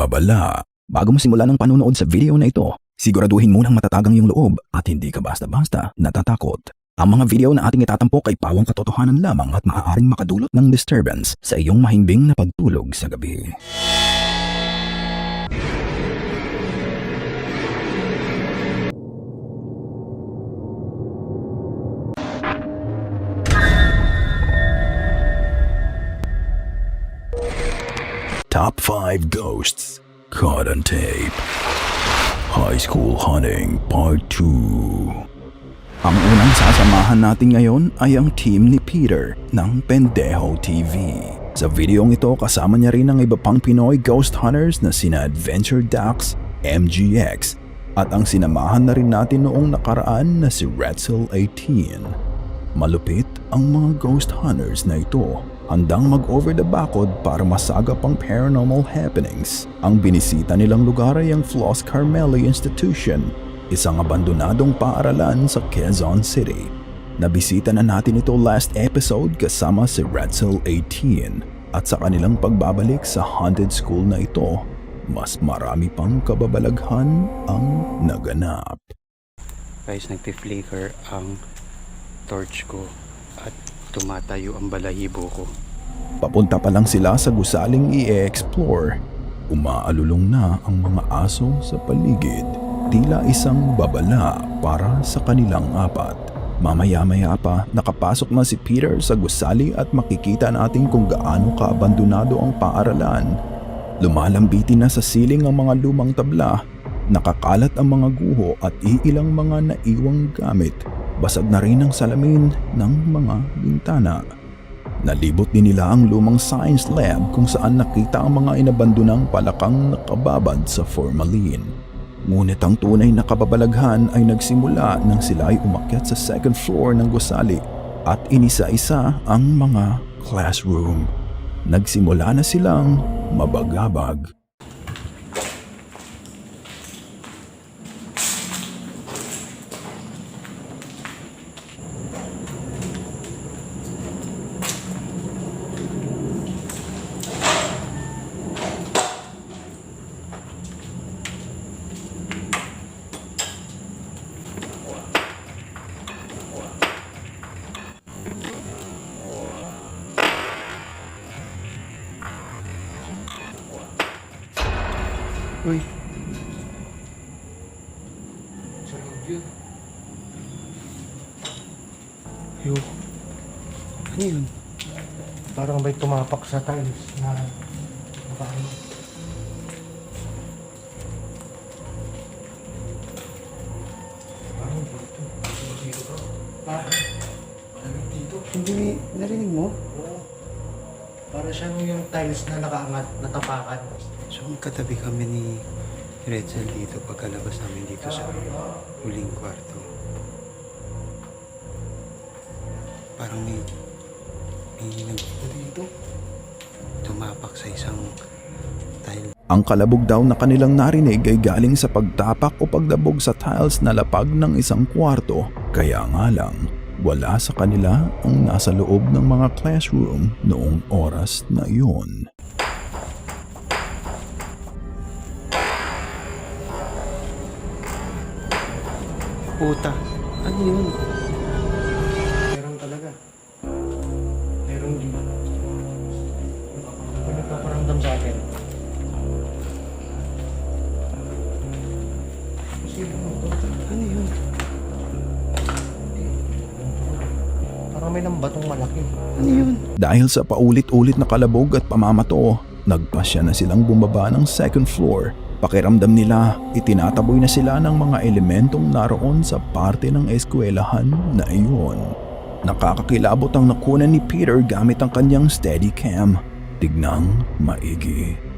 babala. Bago mo simulan ang panunood sa video na ito, siguraduhin munang matatagang yung loob at hindi ka basta-basta natatakot. Ang mga video na ating itatampok ay pawang katotohanan lamang at maaaring makadulot ng disturbance sa iyong mahimbing na pagtulog sa gabi. Top 5 Ghosts Caught on Tape High School Hunting Part 2 Ang unang sasamahan natin ngayon ay ang team ni Peter ng Pendejo TV. Sa videong ito kasama niya rin ang iba pang Pinoy ghost hunters na sina Adventure Dax, MGX at ang sinamahan na rin natin noong nakaraan na si Retzel 18. Malupit ang mga ghost hunters na ito handang mag-over the bakod para masagap ang paranormal happenings. Ang binisita nilang lugar ay ang Floss Carmeli Institution, isang abandonadong paaralan sa Quezon City. Nabisita na natin ito last episode kasama si Ratzel 18 at sa kanilang pagbabalik sa haunted school na ito, mas marami pang kababalaghan ang naganap. guys nagti-flicker ang torch ko at tumatayo ang balahibo ko Papunta pa lang sila sa gusaling i-explore. Umaalulong na ang mga aso sa paligid. Tila isang babala para sa kanilang apat. Mamaya-maya pa, nakapasok na si Peter sa gusali at makikita natin kung gaano kaabandonado ang paaralan. Lumalambitin na sa siling ang mga lumang tabla. Nakakalat ang mga guho at iilang mga naiwang gamit. Basag na rin ang salamin ng mga bintana. Nalibot din nila ang lumang science lab kung saan nakita ang mga inabandonang palakang nakababad sa formalin. Ngunit ang tunay na kababalaghan ay nagsimula nang sila ay umakyat sa second floor ng gusali at inisa-isa ang mga classroom. Nagsimula na silang mabagabag. Parang may tumapak sa tiles na nakaano. Parang dito. Dito to. Parang. Parang dito. hindi narinig mo Oo. Para siyang yung tiles na nakaangat, natapakan. so katabi kami ni Retzel dito pagkalabas namin dito sa huling kwarto parang may nag Dito. tumapak sa isang tile Ang kalabog daw na kanilang narinig ay galing sa pagtapak o pagdabog sa tiles na lapag ng isang kwarto. Kaya nga lang, wala sa kanila ang nasa loob ng mga classroom noong oras na iyon. puta ano yun Dahil sa paulit-ulit na kalabog at pamamato, nagpasya na silang bumaba ng second floor. Pakiramdam nila, itinataboy na sila ng mga elementong naroon sa parte ng eskwelahan na iyon. Nakakakilabot ang nakunan ni Peter gamit ang kanyang steadicam. Tignang maigi.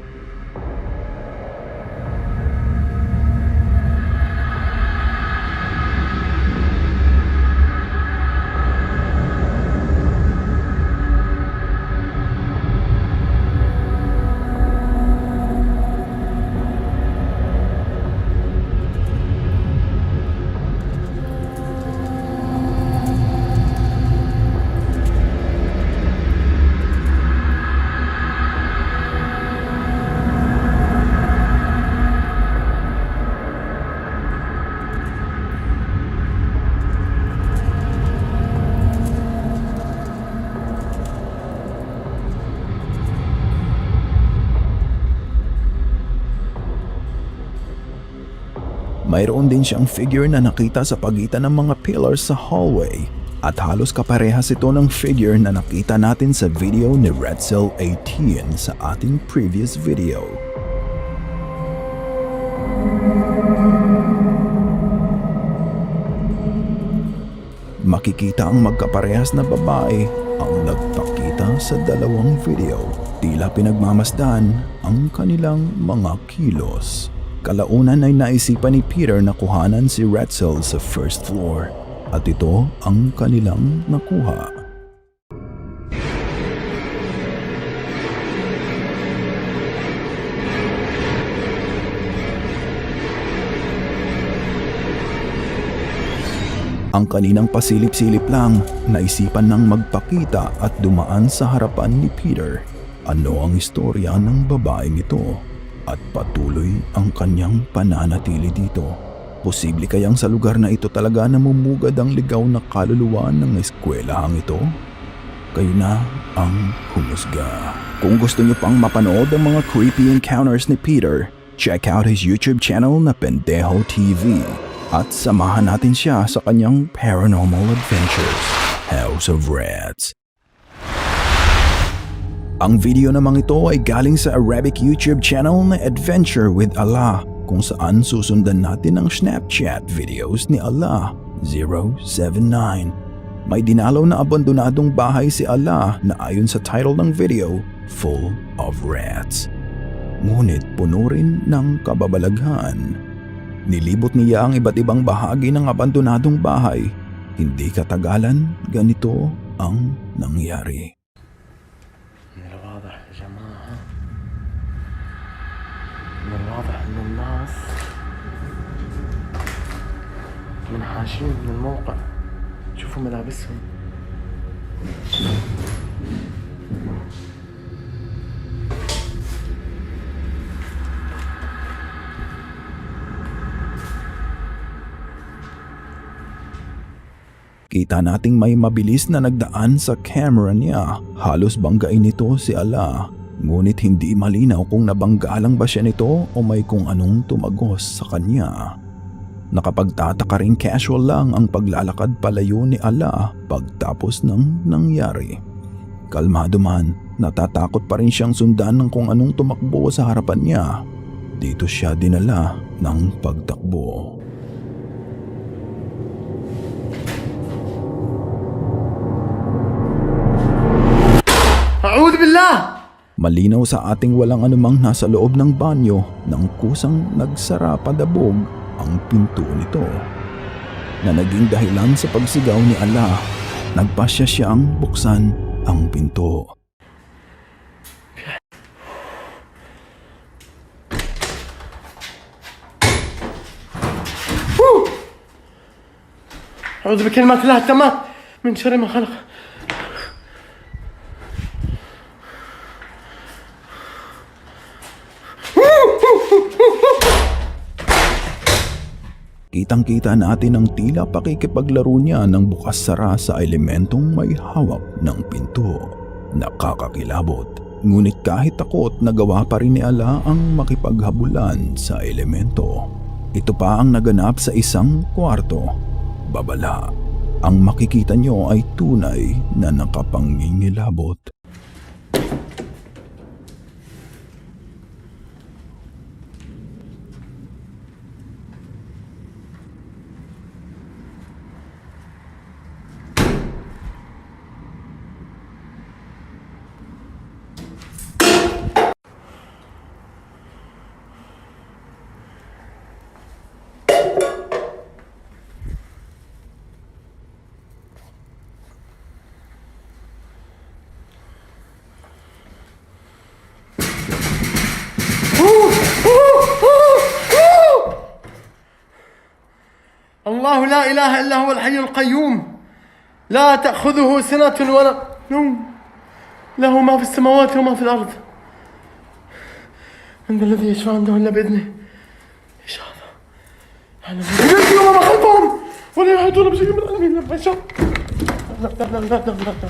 Mayroon din siyang figure na nakita sa pagitan ng mga pillars sa hallway at halos kaparehas ito ng figure na nakita natin sa video ni Redcell 18 sa ating previous video. Makikita ang magkaparehas na babae ang nagpakita sa dalawang video. Tila pinagmamasdan ang kanilang mga kilos. Kalaunan ay naisipan ni Peter na kuhanan si Retzel sa first floor at ito ang kanilang nakuha. Ang kaninang pasilip-silip lang, naisipan ng magpakita at dumaan sa harapan ni Peter. Ano ang istorya ng babaeng ito? At patuloy ang kanyang pananatili dito. Posible kayang sa lugar na ito talaga namumugad ang ligaw na kaluluwa ng eskwelahang ito? Kayo na ang humusga. Kung gusto niyo pang mapanood ang mga creepy encounters ni Peter, check out his YouTube channel na Pendejo TV at samahan natin siya sa kanyang paranormal adventures, House of Rats. Ang video namang ito ay galing sa Arabic YouTube channel na Adventure with Allah kung saan susundan natin ang Snapchat videos ni Allah 079. May dinalaw na abandonadong bahay si Allah na ayon sa title ng video, Full of Rats. Ngunit puno rin ng kababalaghan. Nilibot niya ang iba't ibang bahagi ng abandonadong bahay. Hindi katagalan, ganito ang nangyari. منحاشين من الموقع شوفوا ملابسهم Kita nating may mabilis na nagdaan sa camera niya. Halos banggain nito si Allah. Ngunit hindi malinaw kung nabangga lang ba siya nito o may kung anong tumagos sa kanya. Nakapagtataka rin casual lang ang paglalakad palayo ni Ala pagtapos ng nangyari. Kalmado man, natatakot pa rin siyang sundan ng kung anong tumakbo sa harapan niya. Dito siya dinala ng pagtakbo. A'udhu billah! Malinaw sa ating walang anumang nasa loob ng banyo nang kusang nagsara padabog ang pinto nito. Na naging dahilan sa pagsigaw ni Allah, nagpasya siyang buksan ang pinto. أعوذ بكلمات الله التامات من شر ما خلق Kitang-kita natin ang tila pakikipaglaro niya ng bukas-sara sa elementong may hawak ng pinto. Nakakakilabot. Ngunit kahit takot, nagawa pa rin ni Allah ang makipaghabulan sa elemento. Ito pa ang naganap sa isang kwarto. Babala. Ang makikita nyo ay tunay na nakapangingilabot. الله لا إله إلا هو الحي القيوم لا تأخذه سنة ولا نوم له ما في السماوات وما في الأرض من ذا الذي يشفع عنده إلا بإذنه إيش هذا؟ يعلم بيدي وما خلفهم ولا يحيطون بشيء من علمه إلا بما شاء لا لا لا لا لا لا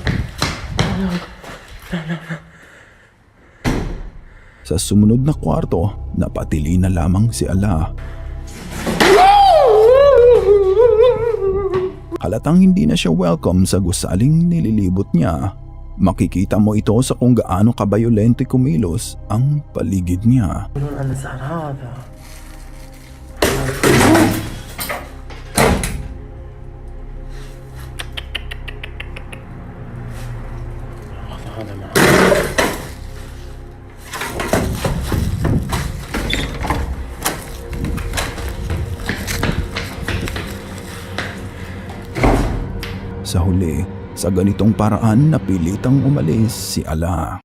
Sa sumunod na kwarto, napatili na lamang si Allah. halatang hindi na siya welcome sa gusaling nililibot niya. Makikita mo ito sa kung gaano kabayolente kumilos ang paligid niya. Sa huli, sa ganitong paraan napilitang umalis si Ala.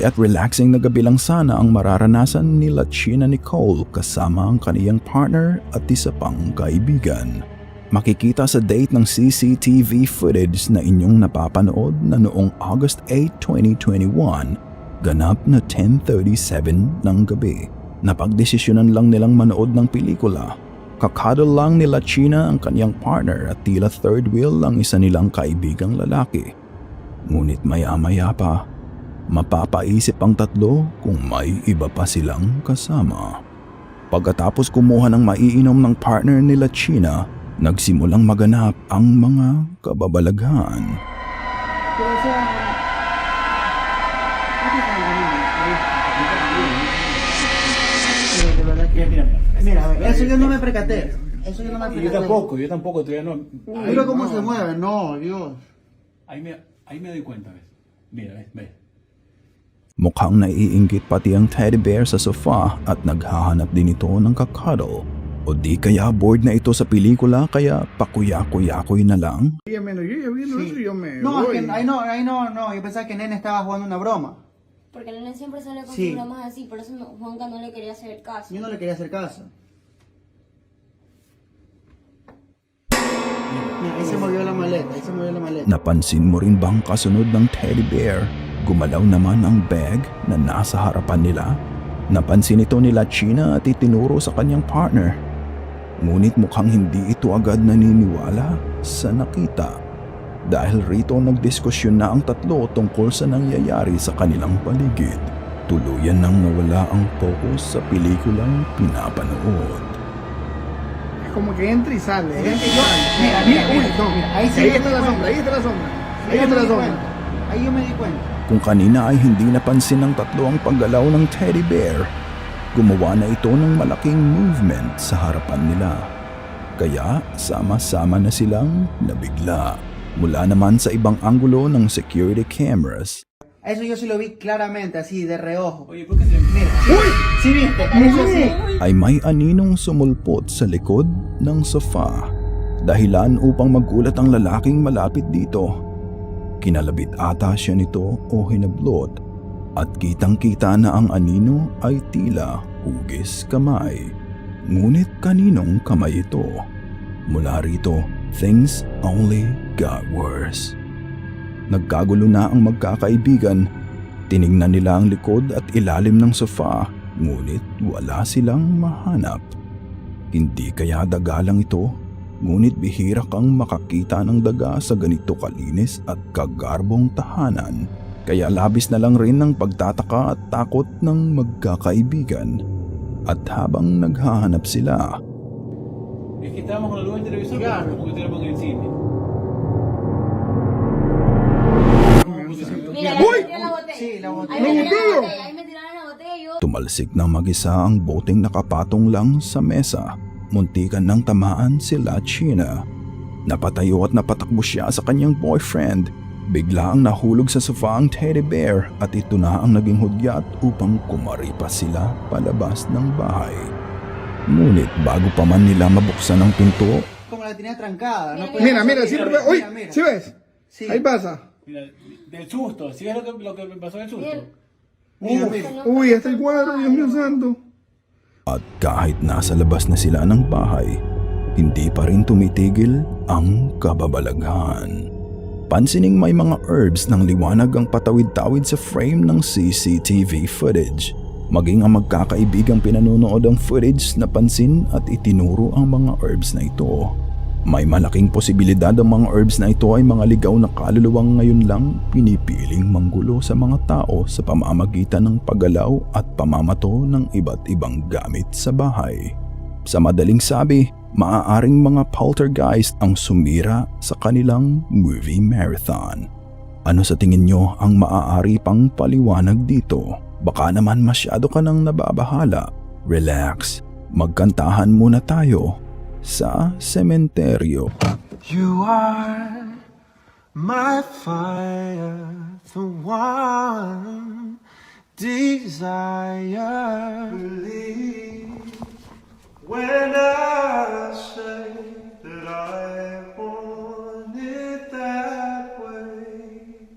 Simple at relaxing na gabi lang sana ang mararanasan ni China Nicole kasama ang kaniyang partner at isa pang kaibigan. Makikita sa date ng CCTV footage na inyong napapanood na noong August 8, 2021, ganap na 10.37 ng gabi. Napagdesisyonan lang nilang manood ng pelikula. Kakadal lang nila China ang kaniyang partner at tila third wheel lang isa nilang kaibigang lalaki. Ngunit maya-maya pa, mapapaisip ang tatlo kung may iba pa silang kasama. Pagkatapos kumuha ng maiinom ng partner nila China, nagsimulang maganap ang mga kababalaghan. Mira, eso yo no me percaté. Eso yo no me percaté. Yo tampoco, yo tampoco, todavía no. Mira cómo se mueve. No, Dios. Ahí me, ahí me doy cuenta, ¿ves? Mira, ves, ves. Mukhang naiinggit pati ang teddy bear sa sofa at naghahanap din ito ng kakadol. O di kaya bored na ito sa pelikula kaya pakuya-kuyakoy na lang? No, es que ahí no, ahí no, no. Yo pensaba que Nene estaba jugando una broma. Porque el nene siempre sale con Sí. bromas así, por eso no- Juanca no le quería hacer caso. Yo no le quería hacer caso. Mira, ahí se movió la maleta, ahí se movió la maleta. Napansin mo rin bang kasunod ng teddy bear? Gumalaw naman ang bag na nasa harapan nila. Napansin ito nila China at itinuro sa kanyang partner. Ngunit mukhang hindi ito agad naniniwala sa nakita. Dahil rito nagdiskusyon na ang tatlo tungkol sa nangyayari sa kanilang paligid. Tuluyan nang nawala ang focus sa pelikulang pinapanood. Como que entra y sale. Mira, entra y sale. mira, mira, mira, mira, ahí sí Ahí está la sombra, ahí está la sombra. Ahí está la sombra. Ahí yo me di cuenta. Kung kanina ay hindi napansin ng tatlo ang paggalaw ng teddy bear, gumawa na ito ng malaking movement sa harapan nila. Kaya sama-sama na silang nabigla. Mula naman sa ibang anggulo ng security cameras, Eso yo sí lo vi claramente, así de reojo. Oye, ¿por qué te Mira. ¿Sí viste? Eso sí. ay may aninong sumulpot sa likod ng sofa. Dahilan upang magulat ang lalaking malapit dito. Kinalabit ata siya nito o hinablot at kitang-kita na ang anino ay tila hugis kamay. Ngunit kaninong kamay ito? Mula rito, things only got worse. Nagkagulo na ang magkakaibigan. Tiningnan nila ang likod at ilalim ng sofa, ngunit wala silang mahanap. Hindi kaya daga lang ito, ngunit bihira kang makakita ng daga sa ganito kalinis at kagarbong tahanan. Kaya labis na lang rin ng pagtataka at takot ng magkakaibigan. At habang naghahanap sila, la botella, ahí me tiraron la botella y yo... Tumalsik ng mag-isa ang boteng nakapatong lang sa mesa. Muntikan ng tamaan sila China. Napatayo at napatakbo siya sa kanyang boyfriend. Bigla ang nahulog sa sofa ang teddy bear at ito na ang naging hudyat upang kumaripas sila palabas ng bahay. Ngunit bago pa man nila mabuksan ang pinto, Como la tenía trancada. No Mira, mira, siempre ve. Uy, Mira, mira. ¿sí ves? Sí. Ahí pasa. Mira, del susto, ¿sí es lo que, lo que me pasó del susto? Mira. Uy, hasta el cuadro, Dios mío santo. At kahit nasa labas na sila ng bahay, hindi pa rin tumitigil ang kababalaghan. Pansining may mga herbs ng liwanag ang patawid-tawid sa frame ng CCTV footage. Maging ang magkakaibigang pinanunood ang footage na pansin at itinuro ang mga herbs na ito. May malaking posibilidad ang mga herbs na ito ay mga ligaw na kaluluwang ngayon lang pinipiling manggulo sa mga tao sa pamamagitan ng paggalaw at pamamato ng iba't ibang gamit sa bahay. Sa madaling sabi, maaaring mga poltergeist ang sumira sa kanilang movie marathon. Ano sa tingin nyo ang maaari pang paliwanag dito? Baka naman masyado ka nang nababahala. Relax, magkantahan muna tayo sa sementeryo. You are my fire, the one desire. Believe when I say that I want it that way.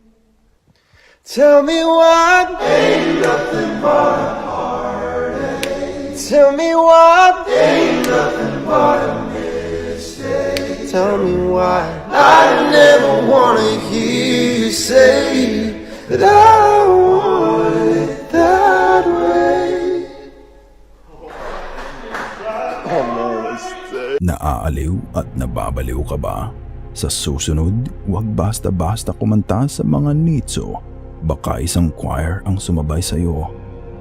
Tell me what ain't nothing but a heartache. Tell me what ain't nothing but a mistake. Tell me why I never wanna hear you say that I want it that way. Naaaliw at nababaliw ka ba? Sa susunod, huwag basta-basta kumanta sa mga nitso. Baka isang choir ang sumabay sa iyo.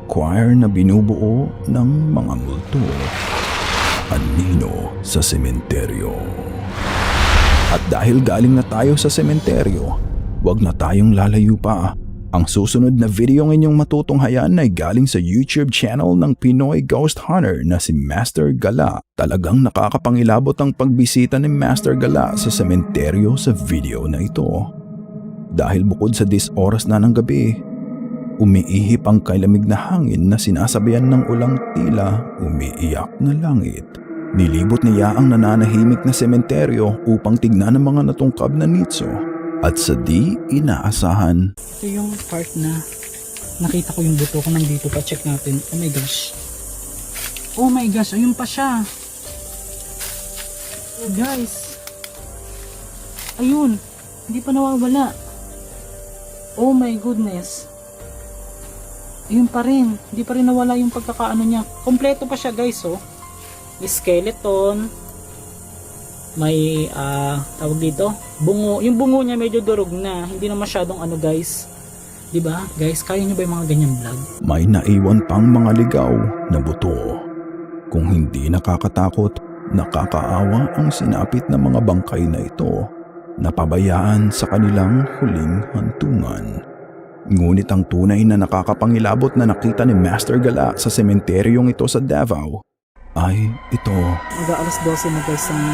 Choir na binubuo ng mga multo. Anino sa sementeryo. At dahil galing na tayo sa sementeryo, huwag na tayong lalayo pa. Ang susunod na video ng inyong matutunghayan ay galing sa YouTube channel ng Pinoy Ghost Hunter na si Master Gala. Talagang nakakapangilabot ang pagbisita ni Master Gala sa sementeryo sa video na ito. Dahil bukod sa 10 oras na ng gabi, umiihip ang kailamig na hangin na sinasabayan ng ulang tila umiiyak na langit. Nilibot niya ang nananahimik na sementeryo upang tignan ang mga natungkab na nitso at sa di inaasahan Ito yung part na nakita ko yung buto ko nandito pa check natin. Oh my gosh. Oh my gosh, ayun pa siya. Oh guys. Ayun, hindi pa nawawala. Oh my goodness. Ayun pa rin, hindi pa rin nawala yung pagkakaano niya. Kompleto pa siya guys oh. Skeleton. May ah tawag dito, bungo. Yung bungo niya medyo durog na, hindi na masyadong ano guys. 'Di ba? Guys, kaya niyo ba yung mga ganyan vlog? may naiwan pang mga ligaw na buto. Kung hindi nakakatakot, nakakaawa ang sinapit na mga bangkay na ito napabayaan sa kanilang huling hantungan. Ngunit ang tunay na nakakapangilabot na nakita ni Master Gala sa sementeryong ito sa Davao ay ito. Mag alas 12 na guys ng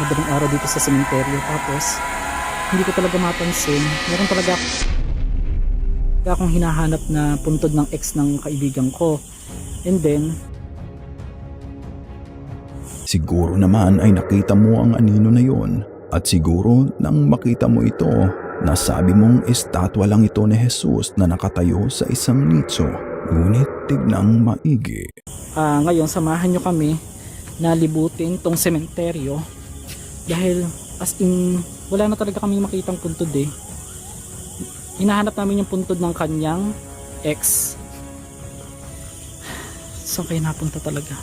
madaling araw dito sa sementeryo. Tapos, hindi ko talaga mapansin. Meron talaga akong hinahanap na puntod ng ex ng kaibigan ko. And then, Siguro naman ay nakita mo ang anino na yon at siguro nang makita mo ito, nasabi mong estatwa lang ito ni Jesus na nakatayo sa isang nitso. Ngunit tignang maigi. ah ngayon samahan nyo kami na libutin tong sementeryo. Dahil as in, wala na talaga kami makitang puntod eh. Hinahanap namin yung puntod ng kanyang ex. Saan kayo napunta talaga?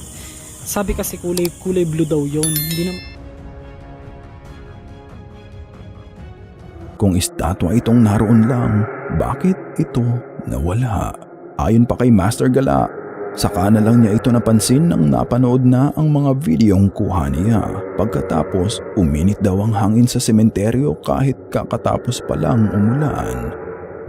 Sabi kasi kulay, kulay blue daw yon Hindi na, Kung estatwa itong naroon lang, bakit ito nawala? Ayon pa kay Master Gala, saka na lang niya ito napansin nang napanood na ang mga videong kuha niya. Pagkatapos, uminit daw ang hangin sa sementeryo kahit kakatapos pa lang umulan.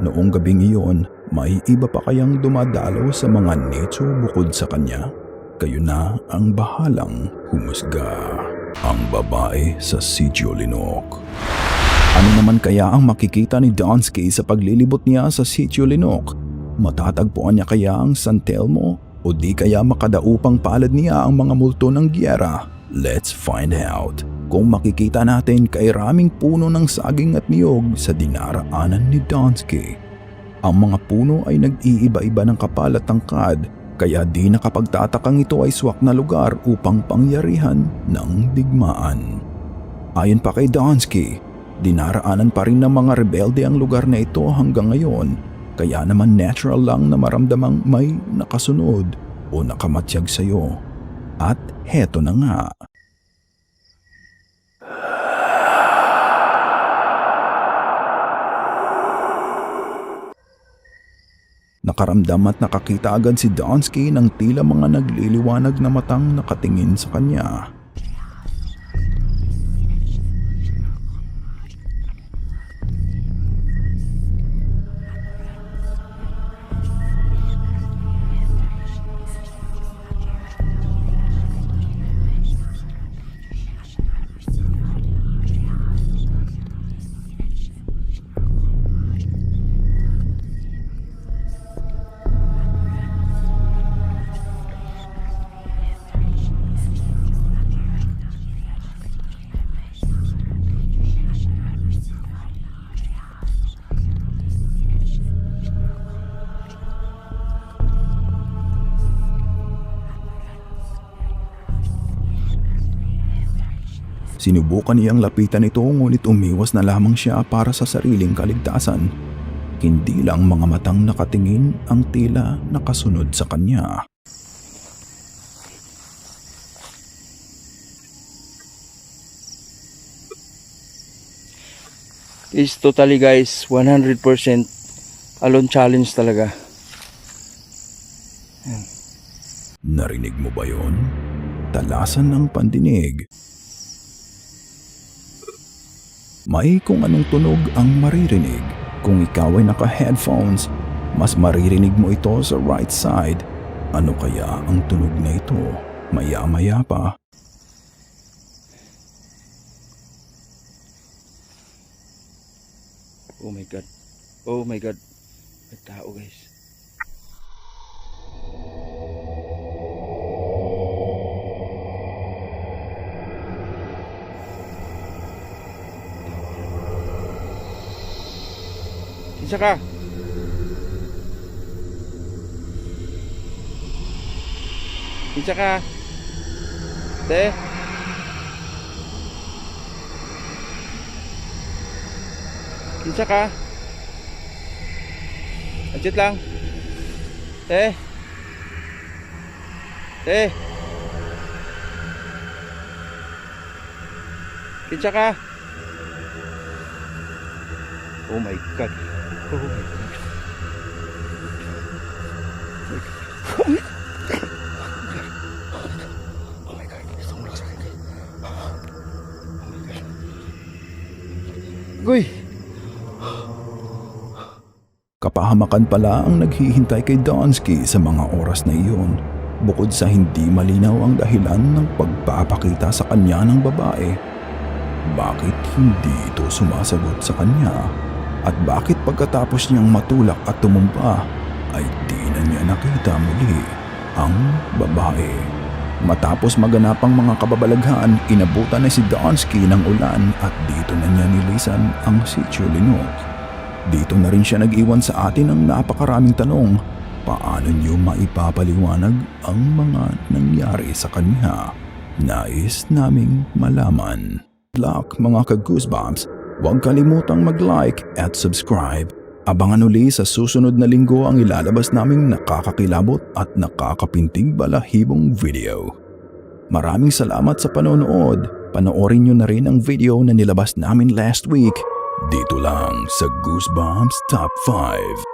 Noong gabing iyon, may iba pa kayang dumadalaw sa mga nicho bukod sa kanya? Kayo na ang bahalang humusga. Ang babae sa Sitio Linok. Ano naman kaya ang makikita ni Donsky sa paglilibot niya sa Sitio Linok? Matatagpuan niya kaya ang San Telmo? O di kaya makadaupang palad niya ang mga multo ng giyera? Let's find out. Kung makikita natin kay raming puno ng saging at niyog sa dinaraanan ni Donsky. Ang mga puno ay nag-iiba-iba ng kapal at tangkad kaya di nakapagtatakang ito ay swak na lugar upang pangyarihan ng digmaan. Ayon pa kay Donsky, Dinaraanan pa rin ng mga rebelde ang lugar na ito hanggang ngayon, kaya naman natural lang na maramdamang may nakasunod o nakamatyag sa'yo. At heto na nga. Nakaramdam at nakakita agad si Donsky ng tila mga nagliliwanag na matang nakatingin sa kanya. Sinubukan niyang lapitan ito ngunit umiwas na lamang siya para sa sariling kaligtasan. Hindi lang mga matang nakatingin ang tila nakasunod sa kanya. Is totally guys, 100% alone challenge talaga. Narinig mo ba yon? Talasan ng pandinig. May kung anong tunog ang maririnig. Kung ikaw ay naka-headphones, mas maririnig mo ito sa right side. Ano kaya ang tunog na ito? Maya-maya pa. Oh my god. Oh my god. May tao guys. Isa ka. Isa ka. Te. Isa ka. Adjust lang. Te. Te. Kinsa ka. Oh my god. Goy. Kapahamakan pala ang naghihintay kay Donsky sa mga oras na iyon. Bukod sa hindi malinaw ang dahilan ng pagpapakita sa kanya ng babae. Bakit hindi ito sumasagot sa kanya? At bakit pagkatapos niyang matulak at tumumpa ay di na niya nakita muli ang babae? Matapos maganap ang mga kababalaghan, inabutan na si Donsky ng ulan at dito na niya nilisan ang sitio Linok. Dito na rin siya nag-iwan sa atin ng napakaraming tanong. Paano niyo maipapaliwanag ang mga nangyari sa kanya? Nais naming malaman. Luck mga ka-goosebumps, huwag kalimutang mag-like at subscribe. Abangan uli sa susunod na linggo ang ilalabas naming nakakakilabot at nakakapintig balahibong video. Maraming salamat sa panonood. Panoorin nyo na rin ang video na nilabas namin last week dito lang sa Goosebumps Top 5.